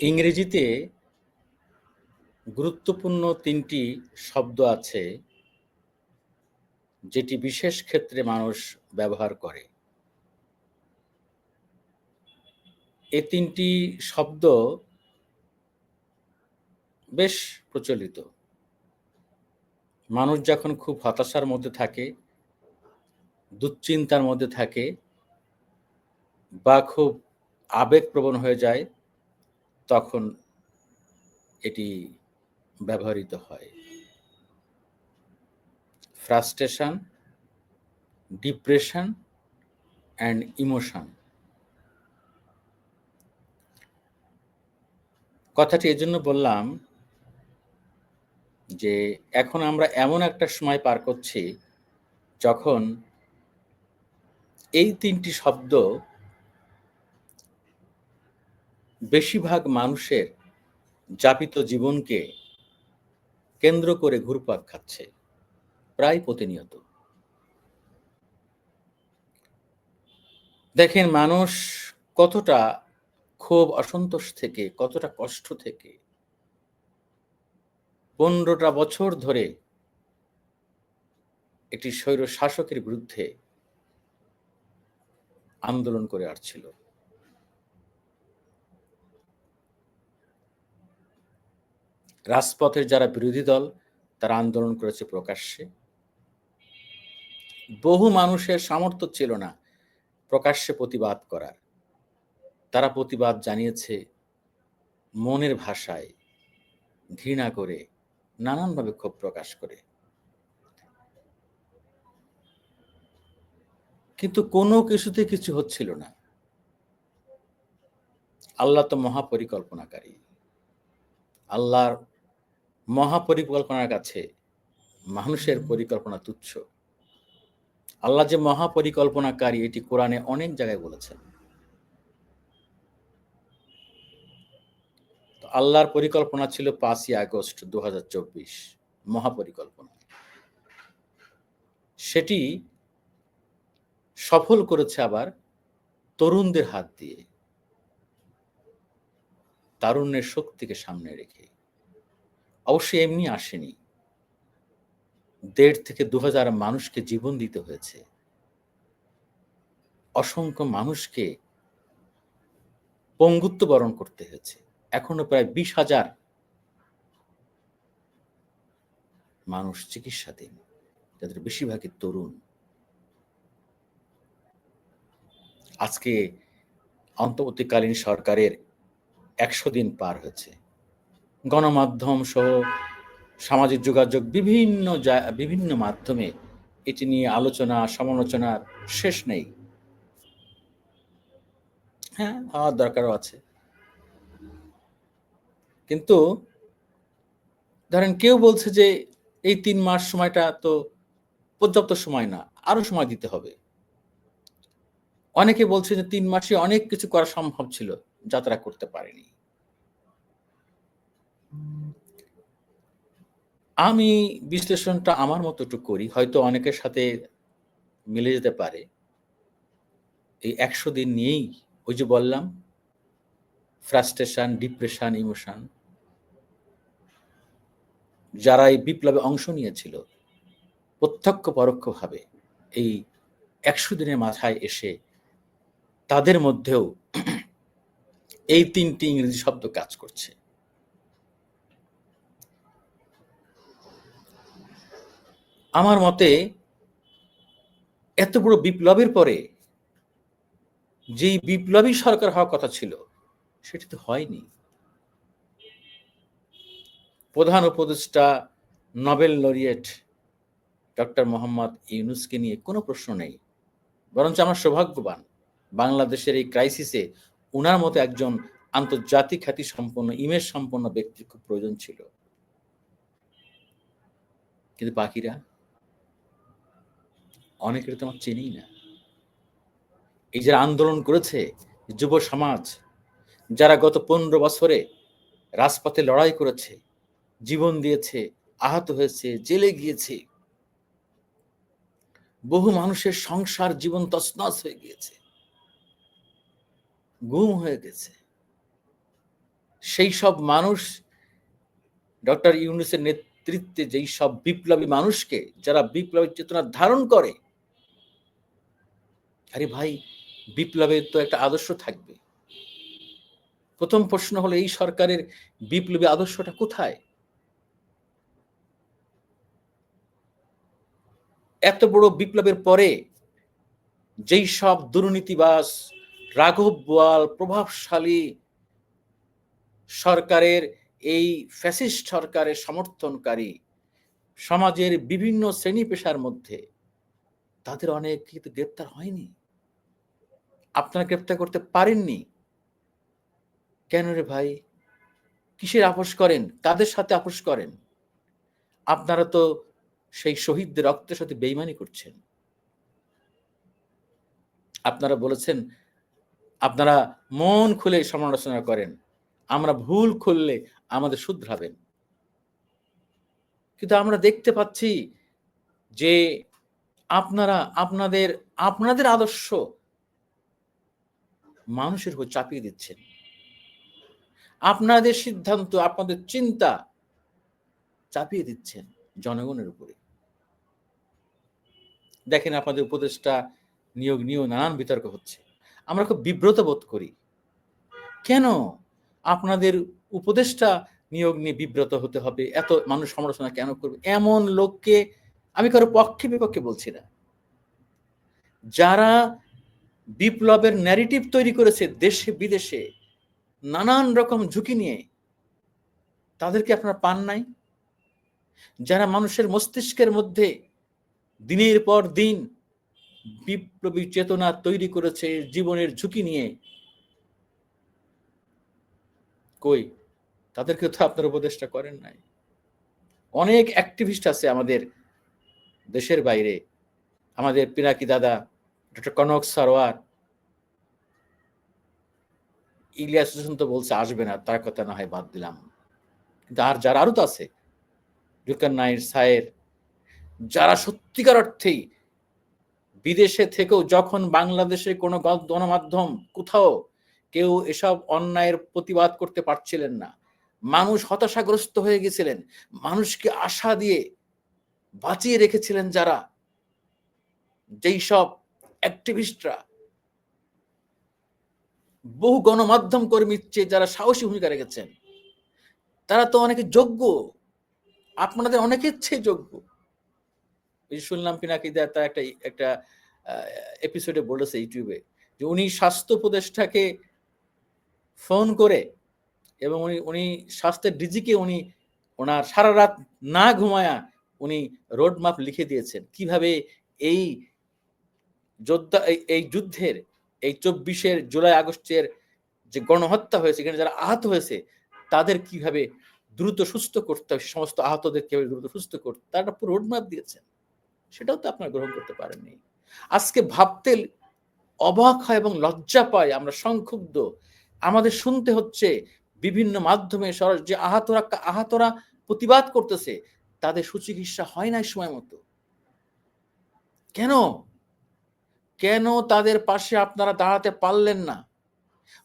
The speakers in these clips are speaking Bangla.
ইংরেজিতে গুরুত্বপূর্ণ তিনটি শব্দ আছে, যেটি বিশেষ ক্ষেত্রে মানুষ ব্যবহার করে। এ তিনটি শব্দ বেশ প্রচলিত। মানুষ যখন খুব হতাশার মধ্যে থাকে, দুশ্চিন্তার মধ্যে থাকে বা খুব আবেগপ্রবণ হয়ে যায় তখন এটি ব্যবহৃত হয়। Frustration, depression, and emotion. কথাটি এজন্য বললাম যে, এখন আমরা এমন একটা সময় পার করছি যখন এই তিনটি শব্দ বেশিরভাগ মানুষের যাপিত জীবনকে কেন্দ্র করে ঘুরপাক খাচ্ছে, প্রায় প্রতিনিয়ত। দেখেন, মানুষ কতটা ক্ষোভ, অসন্তোষ থেকে, কতটা কষ্ট থেকে পনেরোটা বছর ধরে একটি স্বৈর শাসকের বিরুদ্ধে আন্দোলন করে আসছিল। রাজপথের যারা বিরোধী দল, তারা আন্দোলন করেছে প্রকাশ্যে। বহু মানুষের সামর্থ্য ছিল না প্রকাশ্যে প্রতিবাদ করার। তারা প্রতিবাদ জানিয়েছে মনের ভাষায়, ঘৃণা করে, নানানভাবে ক্ষোভ প্রকাশ করে। কিন্তু কোনো কিছুতে কিছু হচ্ছিল না। আল্লাহ তো মহাপরিকল্পনাকারী। আল্লাহর মহাপরিকল্পনার কাছে মানুষের পরিকল্পনা তুচ্ছ। আল্লাহ যে মহাপরিকল্পনাকারী, এটি কোরআনে অনেক জায়গায় বলেছেন। আল্লাহর পরিকল্পনা ছিল পাঁচই আগস্ট দু হাজার চব্বিশ, মহাপরিকল্পনা। সেটি সফল করেছে আবার তরুণদের হাত দিয়ে, তারুণ্যের শক্তিকে সামনে রেখে। অবশ্যই এমনি আসেনি। দেড় থেকে দু হাজার মানুষকে জীবন দিতে হয়েছে। অসংখ্য মানুষকে পঙ্গুত্ব বরণ করতে হয়েছে। এখনও প্রায় বিশ হাজার মানুষ চিকিৎসাধীন, যাদের বেশিরভাগই তরুণ। আজকে অন্তর্বর্তীকালীন সরকারের একশো দিন পার হয়েছে। গণমাধ্যম সহ সামাজিক যোগাযোগ বিভিন্ন বিভিন্ন মাধ্যমে এটি নিয়ে আলোচনা, সমালোচনার শেষ নেই। হ্যাঁ হওয়ার দরকারও আছে। কিন্তু ধরেন কেউ বলছে যে এই তিন মাস সময়টা তো পর্যাপ্ত সময় না আরও সময় দিতে হবে। অনেকে বলছে যে তিন মাসে অনেক কিছু করা সম্ভব ছিল, যাত্রা করতে পারেনি। আমি বিশ্লেষণটা আমার মতো একটু করি, হয়তো অনেকের সাথে মিলে যেতে পারে। এই একশো দিন নিয়েই ওই যে বললাম ফ্রাস্ট্রেশন ডিপ্রেশন ইমোশন যারা এই বিপ্লবে অংশ নিয়েছিল, প্রত্যক্ষ পরোক্ষভাবে এই একশো দিনের মাথায় এসে তাদের মধ্যেও এই তিনটি ইংরেজি শব্দ কাজ করছে। আমার মতে এত বড় বিপ্লবের পরে যেই বিপ্লবী সরকার হওয়ার কথা ছিল, সেটি তো হয়নি। প্রধান উপদেষ্টা, নোবেল লরিয়েট ডক্টর মোহাম্মদ ইউনুসকে নিয়ে কোনো প্রশ্ন নেই। বরঞ্চ আমরা সৌভাগ্যবান, বাংলাদেশের এই ক্রাইসিসে উনার মতো একজন আন্তর্জাতিক খ্যাতি সম্পন্ন ইমেজ সম্পন্ন ব্যক্তির খুব প্রয়োজন ছিল। কিন্তু বাকিরা? অনেকের তো আমার চিনি না। এই যারা আন্দোলন করেছে, যুব সমাজ, যারা গত পনেরো বছরে রাজপথে লড়াই করেছে, জীবন দিয়েছে, আহত হয়েছে, জেলে গিয়েছে, বহু মানুষের সংসার জীবন তসনস হয়ে গিয়েছে, গুম হয়ে গেছে। সেই সব মানুষ, ডক্টর ইউনুসের নেতৃত্বে যেই সব বিপ্লবী মানুষকে, যারা বিপ্লবী চেতনা ধারণ করে আরে ভাই, বিপ্লবের তো একটা আদর্শ থাকবে। প্রথম প্রশ্ন হলো, এই সরকারের বিপ্লবী আদর্শটা কোথায়? এত বড় বিপ্লবের পরে যেই সব দুর্নীতিবাস রাঘব বোয়াল, প্রভাবশালী সরকারের এই ফ্যাসিস্ট সরকারের সমর্থনকারী সমাজের বিভিন্ন শ্রেণি পেশার মধ্যে তাদের অনেক কিন্তু গ্রেপ্তার হয়নি। আপনারা গ্রেপ্তার করতে পারেননি? কেন রে ভাই? কিসের আপোষ করেন? কাদের সাথে আপোষ করেন? আপনারা তো সেই শহীদদের রক্তের সাথে বেইমানি করছেন। আপনারা বলেছেন, আপনারা মন খুলে সমালোচনা করেন। আমরা ভুল খুললে আমাদের শুধরাবেন। কিন্তু আমরা দেখতে পাচ্ছি যে আপনারা, আপনাদের আপনাদের আদর্শ মানুষের উপর চাপিয়ে দিচ্ছেন। আপনাদের সিদ্ধান্ত, আপনাদের চিন্তা চাপিয়ে দিচ্ছেন জনগণের উপরে। দেখেন আপনাদের উপদেষ্টা নিয়োগ নিয়েও নানান বিতর্ক হচ্ছে। আমরা খুব বিব্রত বোধ করি। কেন? আপনাদের উপদেষ্টা নিয়োগ নিয়ে বিব্রত হতে হবে, এত মানুষ সমালোচনা কেন করবে? এমন লোককে আমি কারও পক্ষে বিপক্ষে বলছি না। যারা বিপ্লবের ন্যারেটিভ তৈরি করেছে দেশে বিদেশে। নানান রকম ঝুঁকি নিয়ে। তাদেরকে আপনারা পান নাই? যারা মানুষের মস্তিষ্কের মধ্যে দিনের পর দিন বিপ্লবী চেতনা তৈরি করেছে, জীবনের ঝুঁকি নিয়ে। কই? তাদেরকে তো আপনার উপদেশটা করেন নাই। অনেক অ্যাক্টিভিস্ট আছে আমাদের দেশের বাইরে। আমাদের পিনাকি দাদা কনক সারোয়ার ইলিয়াস হোসেন তো বলছে, আসবে না, তার কথা না হয় বাদ দিলাম। কিন্তু আর যারা আরও তো আছে জুলকার নাইর যারা সত্যিকার অর্থেই বিদেশে থেকেও যখন বাংলাদেশে কোনো গণমাধ্যম কোথাও কেউ এসব অন্যায়ের প্রতিবাদ করতে পারছিলেন না, মানুষ হতাশাগ্রস্ত হয়ে গেছিলেন, মানুষকে আশা দিয়ে বাঁচিয়ে রেখেছিলেন যারা, যেই সব অ্যাক্টিভিস্টরা বহু গণমাধ্যম কর্মীর চেয়ে যারা সাহসী ভূমিকা রেখেছেন, তারা তো অনেকে যোগ্য। আপনাদের অনেকের চেয়ে যোগ্য। শুনলাম পিনাকি দা তার একটা একটা এপিসোডে বলেছে ইউটিউবে যে উনি স্বাস্থ্য উপদেষ্টাকে ফোন করে এবং উনি উনি স্বাস্থ্যের ডিজিকে উনি ওনার সারা রাত না ঘুমায়া উনি রোড ম্যাপ লিখে দিয়েছেন। কীভাবে এই যোদ্ধা, এই যুদ্ধের, এই চব্বিশের জুলাই আগস্টের যে গণহত্যা হয়েছে, এখানে যারা আহত হয়েছে, তাদের কীভাবে দ্রুত সুস্থ করতে হবে সমস্ত আহতদের কীভাবে দ্রুত সুস্থ করতে, তার একটা পুরো রোডম্যাপ দিয়েছেন। সেটাও তো আপনারা গ্রহণ করতে পারেননি। আজকে ভাবতে অবাক হয় এবং লজ্জা পায় আমরা সংক্ষুব্ধ। আমাদের শুনতে হচ্ছে বিভিন্ন মাধ্যমে যে আহতরা আহতরা প্রতিবাদ করতেছে, তাদের সুচিকিৎসা হয় নাই সময় মতো। কেন? কেন তাদের পাশে আপনারা দাঁড়াতে পারলেন না?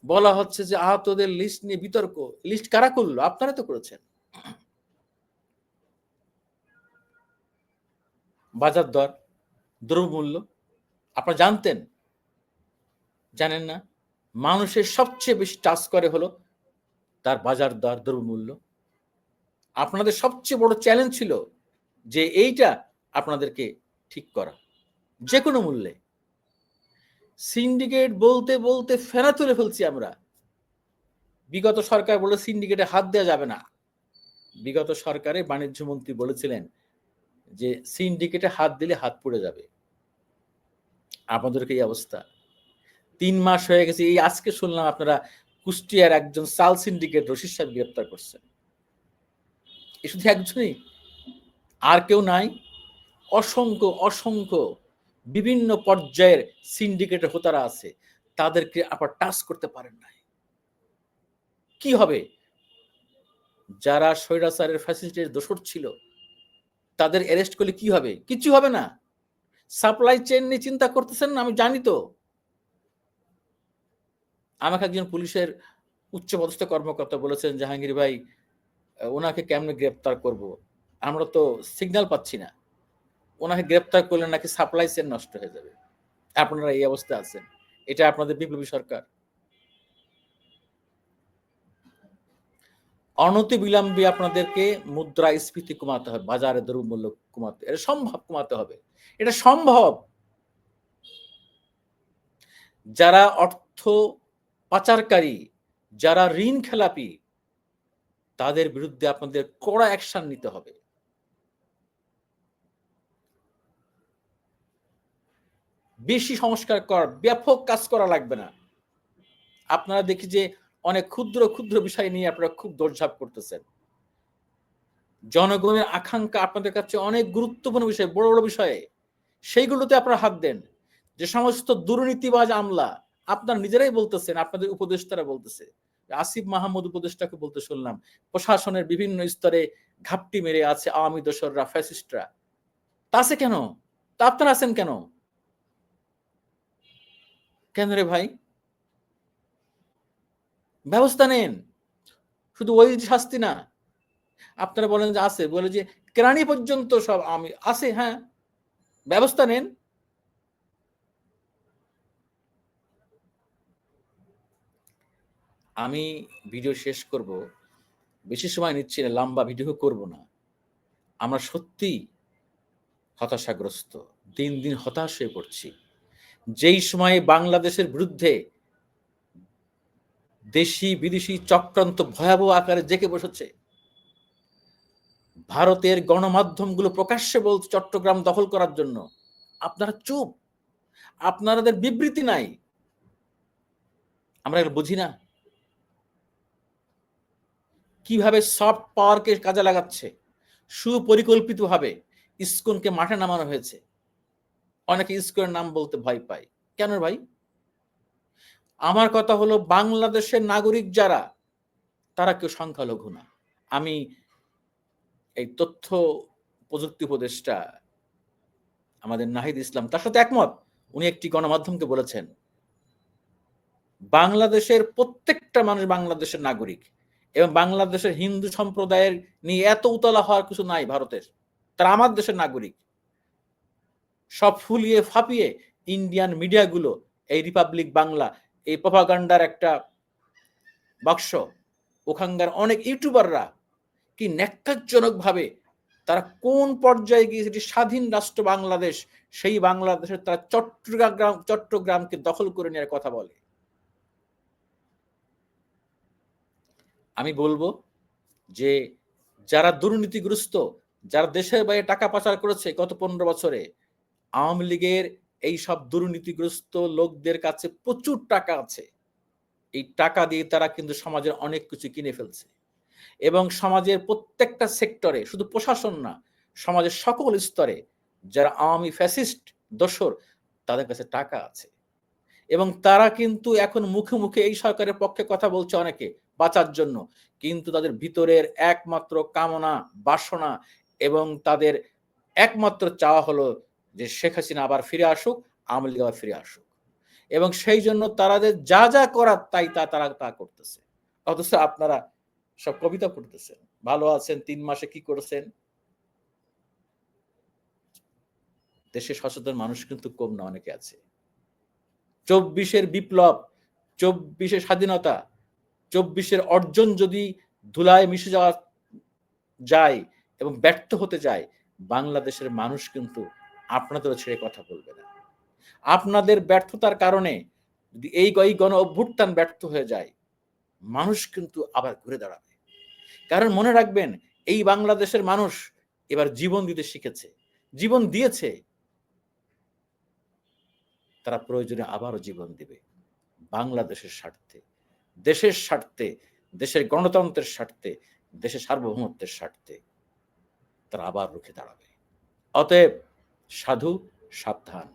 বলা হচ্ছে যে আহতদের লিস্ট নিয়ে বিতর্ক। লিস্ট কারা করল? আপনারা তো করেছেন। বাজার দর, দ্রব্যমূল্য, আপনারা জানতেন? জানেন না? মানুষের সবচেয়ে বেশি টাচ করে হলো তার বাজার দর, দ্রব্যমূল্য। আপনাদের সবচেয়ে বড় চ্যালেঞ্জ ছিল যে এইটা আপনাদেরকে ঠিক করা। যে কোনো মূল্যে। সিন্ডিকেট বলতে বলতে ফেরা তুলে ফেলছি আমরা। বিগত সরকার বলে সিন্ডিকেটে হাত দেওয়া যাবে না। বিগত সরকারে বাণিজ্য মন্ত্রী বলেছিলেন যে সিন্ডিকেটে হাত দিলে হাত পড়ে যাবে। আপনাদেরকে এই অবস্থা। তিন মাস হয়ে গেছে, এই আজকে শুনলাম আপনারা কুষ্টিয়ার একজন সাল সিন্ডিকেট রশিদ সাহেব গ্রেপ্তার করছেন। এ শুধু একজনই, আর কেউ নাই। অসংখ্য অসংখ্য বিভিন্ন পর্যায়ের সিন্ডিকেটের হোতারা আছে, তাদেরকে আবার টাচ করতে পারেন নাই। কি হবে? যারা স্বৈরাচারের ফ্যাসিলিটির দোষর ছিল, তাদের অ্যারেস্ট করলে কি হবে? কিছু হবে না। সাপ্লাই চেন নিয়ে চিন্তা করতেছেন না, আমি জানি তো। আমাকে একজন পুলিশের উচ্চপদস্থ কর্মকর্তা বলেছেন, জাহাঙ্গীর ভাই ওনাকে কেমনে গ্রেপ্তার করব? আমরা তো সিগন্যাল পাচ্ছি না। ওনাকে গ্রেপ্তার করলে নাকি সাপ্লাই চেন নষ্ট হয়ে যাবে। আপনারা এই অবস্থায় আছেন। এটা আপনাদের বিপ্লবী সরকার। অনতি বিলম্বে আপনাদেরকে মুদ্রাস্ফীতি কমাতে হবে, বাজারে দ্রব্যমূল্য কমাতে। এটা সম্ভব কমাতে হবে। এটা সম্ভব। যারা অর্থ পাচারকারী, যারা ঋণ খেলাপি, তাদের বিরুদ্ধে আপনাদের কড়া অ্যাকশন নিতে হবে। বেশি সংস্কার কর, ব্যাপক কাজ করা লাগবে না। আপনারা দেখি যে অনেক ক্ষুদ্র ক্ষুদ্র বিষয় নিয়ে আপনারা খুব দৌড়ঝাঁপ করতেছেন। জনগণের আকাঙ্ক্ষা আপনাদের কাছে অনেক গুরুত্বপূর্ণ বিষয়, বড় বড় বিষয়ে। সেইগুলোতে আপনারা হাত দেন। যে সমস্ত দুর্নীতিবাজ আমলা, আপনার নিজেরাই বলতেছেন, আপনাদের উপদেষ্টারা বলতেছে। আসিফ মাহমুদ উপদেষ্টাকে বলতে শুনলাম, প্রশাসনের বিভিন্ন স্তরে ঘাপটি মেরে আছে আওয়ামী দোসররা, ফ্যাসিস্টরা। তা আছে কেন? তা আপনারা আছেন কেন? কেন রে ভাই? ব্যবস্থা নেন। শুধু ওই শাস্তি না। আপনারা বলেন যে আছে, বলে যে কেরানি পর্যন্ত সব আমি, আছে হ্যাঁ। ব্যবস্থা নেন। আমি ভিডিও শেষ করব। বেশি সময় নিচ্ছি না, লম্বা ভিডিও করব না। আমরা সত্যি হতাশাগ্রস্ত। দিন দিন হতাশ হয়ে পড়ছি। যেই সময়ে বাংলাদেশের বিরুদ্ধে দেশি বিদেশি চক্রান্ত ভয়াবহ আকারে জেকে বসেছে, ভারতের গণমাধ্যমগুলো প্রকাশ্যে বলছে চট্টগ্রাম দখল করার জন্য। আপনারা চুপ। আপনাদের বিবৃতি নাই। আমরা বুঝি না। কীভাবে সফট পাওয়ারকে কাজে লাগাচ্ছে? সুপরিকল্পিতভাবে ইস্কনকে মাঠে নামানো হয়েছে। অনেকে ইস্কনের নাম বলতে ভয় পায়। কেন ভাই? আমার কথা হলো বাংলাদেশের নাগরিক যারা, তারা কেউ সংখ্যালঘু না। আমি এই তথ্য প্রযুক্তি উপদেষ্টা আমাদের নাহিদ ইসলাম, তার সাথে একমত। উনি একটি গণমাধ্যমকে বলেছেন, বাংলাদেশের প্রত্যেকটা মানুষ বাংলাদেশের নাগরিক এবং বাংলাদেশের হিন্দু সম্প্রদায়ের নিয়ে এত উতলা হওয়ার কিছু নাই ভারতের। তারা আমার দেশের নাগরিক। সব ফুলিয়ে ফাপিয়ে ইন্ডিয়ান মিডিয়াগুলো এই রিপাবলিক বাংলা এই প্রপাগান্ডার একটা বাক্স, ওখানকার অনেক ইউটিউবাররা কি ন্যাক্কারজনক ভাবে তারা কোন পর্যায়ে গিয়ে সেটি স্বাধীন রাষ্ট্র বাংলাদেশ, সেই বাংলাদেশের তারা চট্টগ্রাম, চট্টগ্রামকে দখল করে নেওয়ার কথা বলে। আমি বলব যে যারা দুর্নীতিগ্রস্ত, যারা দেশের বাইরে টাকা পাচার করেছে গত পনেরো বছরে আওয়ামী লীগের এই সব দুর্নীতিগ্রস্ত লোকদের কাছে প্রচুর টাকা আছে। এই টাকা দিয়ে তারা কিন্তু সমাজের অনেক কিছু কিনে ফেলছে। এবং সমাজের প্রত্যেকটা সেক্টরে, শুধু প্রশাসন না, সমাজের সকল স্তরে যারা আওয়ামী ফ্যাসিস্ট, দোসর, তাদের কাছে টাকা আছে। এবং তারা কিন্তু এখন মুখে মুখে এই সরকারের পক্ষে কথা বলছে অনেকে বাঁচার জন্য। কিন্তু তাদের ভিতরের একমাত্র কামনা, বাসনা এবং তাদের একমাত্র চাওয়া হলো যে শেখ হাসিনা আবার ফিরে আসুক, আওয়ামী লীগ আবার ফিরে আসুক। এবং সেই জন্য তাদের যা যা করার তাই তা তারা তা করতেছে। অথচ আপনারা সব কবিতা পড়তেছেন। ভালো আছেন, তিন মাসে কি করেছেন? দেশে সচেতন মানুষ কিন্তু কম না, অনেকে আছে। চব্বিশের বিপ্লব, চব্বিশের স্বাধীনতা, চব্বিশের অর্জন যদি ধুলায় মিশে যাওয়া যায় এবং ব্যর্থ হতে যায়, বাংলাদেশের মানুষ কিন্তু আপনাদেরও ছেড়ে কথা বলবে না। আপনাদের ব্যর্থতার কারণে যদি এই এই গণ অভ্যুত্থান ব্যর্থ হয়ে যায়, মানুষ কিন্তু আবার ঘুরে দাঁড়াবে। কারণ মনে রাখবেন, এই বাংলাদেশের মানুষ এবার জীবন দিতে শিখেছে, জীবন দিয়েছে। তারা প্রয়োজনে আবারও জীবন দিবে, বাংলাদেশের স্বার্থে, দেশের স্বার্থে, দেশের গণতন্ত্রের স্বার্থে, দেশের সার্বভৌমত্বের স্বার্থে তারা আবার রুখে দাঁড়াবে। অতএব সাধু সাবধান।